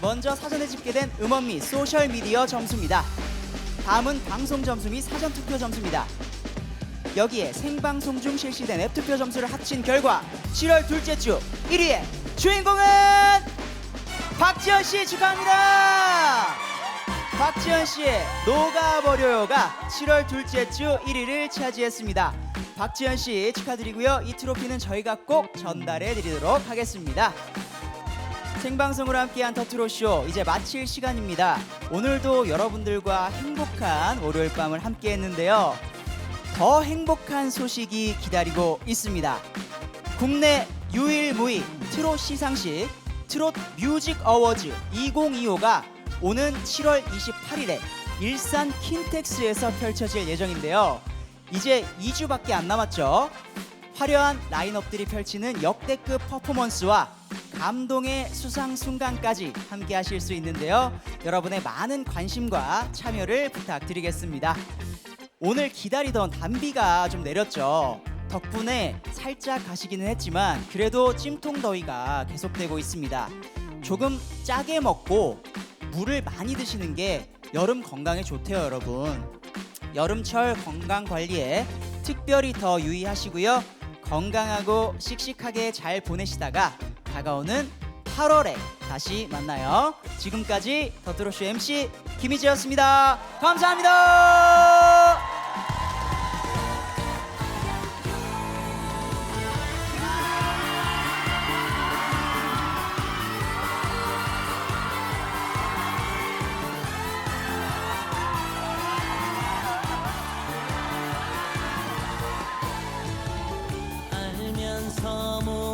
먼저 사전에 집계된 음원 및 소셜 미디어 점수입니다. 다음은 방송 점수 및 사전 투표 점수입니다. 여기에 생방송 중 실시된 앱 투표 점수를 합친 결과 7월 둘째 주 1위의 주인공은 박지현 씨 축하합니다. 박지현 씨의 녹아버려요가 7월 둘째 주 1위를 차지했습니다. 박지현 씨 축하드리고요. 이 트로피는 저희가 꼭 전달해 드리도록 하겠습니다. 생방송으로 함께한 더트로쇼 이제 마칠 시간입니다. 오늘도 여러분들과 행복한 월요일 밤을 함께했는데요. 더 행복한 소식이 기다리고 있습니다. 국내 유일무이 트롯 시상식 트롯 뮤직 어워즈 2025가 오는 7월 28일에 일산 킨텍스에서 펼쳐질 예정인데요. 이제 2주밖에 안 남았죠. 화려한 라인업들이 펼치는 역대급 퍼포먼스와 감동의 수상 순간까지 함께 하실 수 있는데요. 여러분의 많은 관심과 참여를 부탁드리겠습니다. 오늘 기다리던 단비가 좀 내렸죠. 덕분에 살짝 가시기는 했지만 그래도 찜통 더위가 계속되고 있습니다. 조금 짜게 먹고 물을 많이 드시는 게 여름 건강에 좋대요, 여러분. 여름철 건강 관리에 특별히 더 유의하시고요. 건강하고 씩씩하게 잘 보내시다가 다가오는 8월에 다시 만나요. 지금까지 더트로쇼 MC 김희재였습니다. 감사합니다. 알면서 모